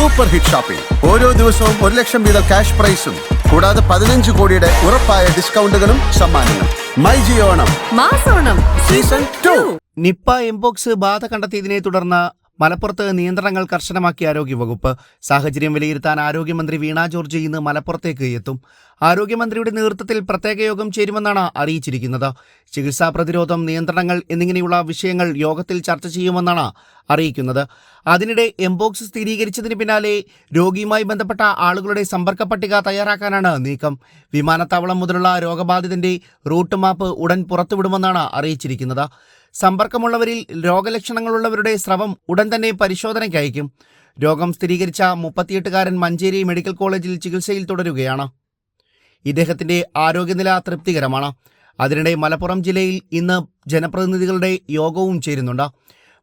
Super hit shopping ഓരോ ദിവസവും ഒരു ലക്ഷം വീതം ക്യാഷ് പ്രൈസും. കൂടാതെ പതിനഞ്ച് കോടിയുടെ ഉറപ്പായ ഡിസ്കൗണ്ടുകളും സമ്മാനങ്ങളും. മൈ ജിയോണം മാസോണം. Season two. നിപ്പ എംപോക്സ് ബാധ കണ്ടെത്തിയതിനെ തുടർന്ന് മലപ്പുറത്ത് നിയന്ത്രണങ്ങൾ കർശനമാക്കി ആരോഗ്യവകുപ്പ് സാഹചര്യം വിലയിരുത്താൻ ആരോഗ്യമന്ത്രി വീണ ജോർജ് ഇന്ന് മലപ്പുറത്തേക്ക് എത്തും. ആരോഗ്യമന്ത്രിയുടെ നേതൃത്വത്തിൽ പ്രത്യേക യോഗം ചേരുമെന്നാണ് അറിയിച്ചിരിക്കുന്നത്. ചികിത്സാ പ്രതിരോധം നിയന്ത്രണങ്ങൾ എന്നിങ്ങനെയുള്ള വിഷയങ്ങൾ യോഗത്തിൽ ചർച്ച ചെയ്യുമെന്നാണ് അറിയിക്കുന്നത്. അതിനിടെ എംബോക്സ് സ്ഥിരീകരിച്ചതിന് പിന്നാലെ രോഗിയുമായി ബന്ധപ്പെട്ട ആളുകളുടെ സമ്പർക്ക പട്ടിക തയ്യാറാക്കാനാണ് നീക്കം. വിമാനത്താവളം മുതലുള്ള രോഗബാധിതന്റെ റൂട്ട് മാപ്പ് ഉടൻ പുറത്തുവിടുമെന്നാണ് അറിയിച്ചിരിക്കുന്നത്. സമ്പർക്കമുള്ളവരിൽ രോഗലക്ഷണങ്ങളുള്ളവരുടെ സ്രവം ഉടൻ തന്നെ പരിശോധനയ്ക്ക് അയക്കും രോഗം സ്ഥിരീകരിച്ച മുപ്പത്തിയെട്ടുകാരൻ മഞ്ചേരി മെഡിക്കൽ കോളേജിൽ ചികിത്സയിൽ തുടരുകയാണ്. ഇദ്ദേഹത്തിന്റെ ആരോഗ്യനില തൃപ്തികരമാണ്. അതിനിടെ മലപ്പുറം ജില്ലയിൽ ഇന്ന് ജനപ്രതിനിധികളുടെ യോഗവും ചേരുന്നുണ്ട്.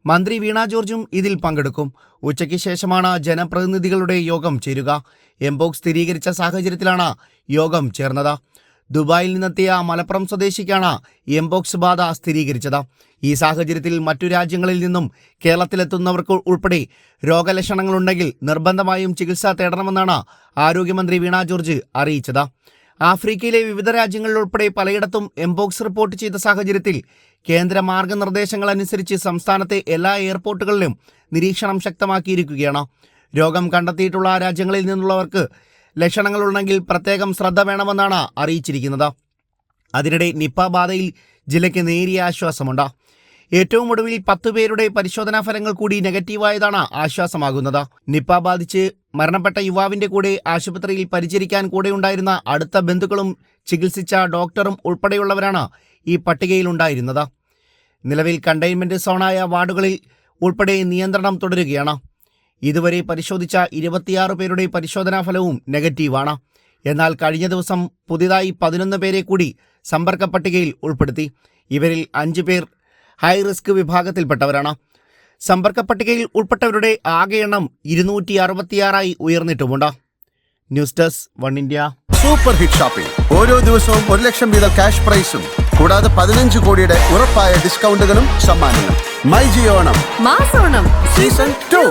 മന്ത്രി വീണ ജോർജും ഇതിൽ പങ്കെടുക്കും. ഉച്ചയ്ക്ക് ശേഷമാണ് ജനപ്രതിനിധികളുടെ യോഗം ചേരുക. എംബോക്സ് സ്ഥിരീകരിച്ച സാഹചര്യത്തിലാണ് യോഗം ചേർന്നത്. ദുബായിൽ നിന്നെത്തിയ മലപ്പുറം സ്വദേശിക്കാണ് എംബോക്സ് ബാധ സ്ഥിരീകരിച്ചത്. ഈ സാഹചര്യത്തിൽ മറ്റു രാജ്യങ്ങളിൽ നിന്നും കേരളത്തിലെത്തുന്നവർക്ക് ഉൾപ്പെടെ രോഗലക്ഷണങ്ങളുണ്ടെങ്കിൽ നിർബന്ധമായും ചികിത്സ തേടണമെന്നാണ് ആരോഗ്യമന്ത്രി വീണ ജോർജ് അറിയിച്ചത്. ആഫ്രിക്കയിലെ വിവിധ രാജ്യങ്ങളിലുൾപ്പെടെ പലയിടത്തും എംബോക്സ് റിപ്പോർട്ട് ചെയ്ത സാഹചര്യത്തിൽ കേന്ദ്ര മാർഗനിർദ്ദേശങ്ങൾ അനുസരിച്ച് സംസ്ഥാനത്തെ എല്ലാ എയർപോർട്ടുകളിലും നിരീക്ഷണം ശക്തമാക്കിയിരിക്കുകയാണ്. രോഗം കണ്ടെത്തിയിട്ടുള്ള രാജ്യങ്ങളിൽ നിന്നുള്ളവർക്ക് ലക്ഷണങ്ങളുണ്ടെങ്കിൽ പ്രത്യേകം ശ്രദ്ധ വേണമെന്നാണ് അറിയിച്ചിരിക്കുന്നത്. അതിനിടെ നിപ്പ ബാധയിൽ ജില്ലയ്ക്ക് നേരിയ ആശ്വാസമുണ്ട്. ഏറ്റവും ഒടുവിൽ പത്ത് പേരുടെ പരിശോധനാ ഫലങ്ങൾ കൂടി നെഗറ്റീവായതാണ് ആശ്വാസമാകുന്നത്. നിപ്പ ബാധിച്ച് മരണപ്പെട്ട യുവാവിന്റെ കൂടെ ആശുപത്രിയിൽ പരിചരിക്കാൻ കൂടെ ഉണ്ടായിരുന്ന അടുത്ത ബന്ധുക്കളും ചികിത്സിച്ച ഡോക്ടറും ഉൾപ്പെടെയുള്ളവരാണ് ഈ പട്ടികയിലുണ്ടായിരുന്നത് നിലവിൽ കണ്ടെയ്ൻമെന്റ് സോണായ വാർഡുകളിൽ ഉൾപ്പെടെ നിയന്ത്രണം തുടരുകയാണ്. ഇതുവരെ പരിശോധിച്ച ഇരുപത്തിയാറ് പേരുടെ പരിശോധനാ ഫലവും നെഗറ്റീവാണ്. എന്നാൽ കഴിഞ്ഞ ദിവസം പുതിയതായി പതിനൊന്ന് പേരെ കൂടി സമ്പർക്ക പട്ടികയിൽ ഉൾപ്പെടുത്തി. ഇവരിൽ അഞ്ച് പേർ ഹൈ റിസ്ക് വിഭാഗത്തിൽപ്പെട്ടവരാണ്. സമ്പർക്ക പട്ടികയിൽ ഉൾപ്പെട്ടവരുടെ ആകെ എണ്ണം ഇരുന്നൂറ്റി അറുപത്തിയാറായി ഉയർന്നിട്ടുമുണ്ട്. News desk one India. Super hit shopping ഓരോ ദിവസവും ഒരു ലക്ഷം വീതം ക്യാഷ് പ്രൈസും കൂടാതെ പതിനഞ്ച് കോടിയുടെ ഉറപ്പായ ഡിസ്കൗണ്ടുകളും സമ്മാനങ്ങളും. മൈ ജിയോണം മാസോണം. Season two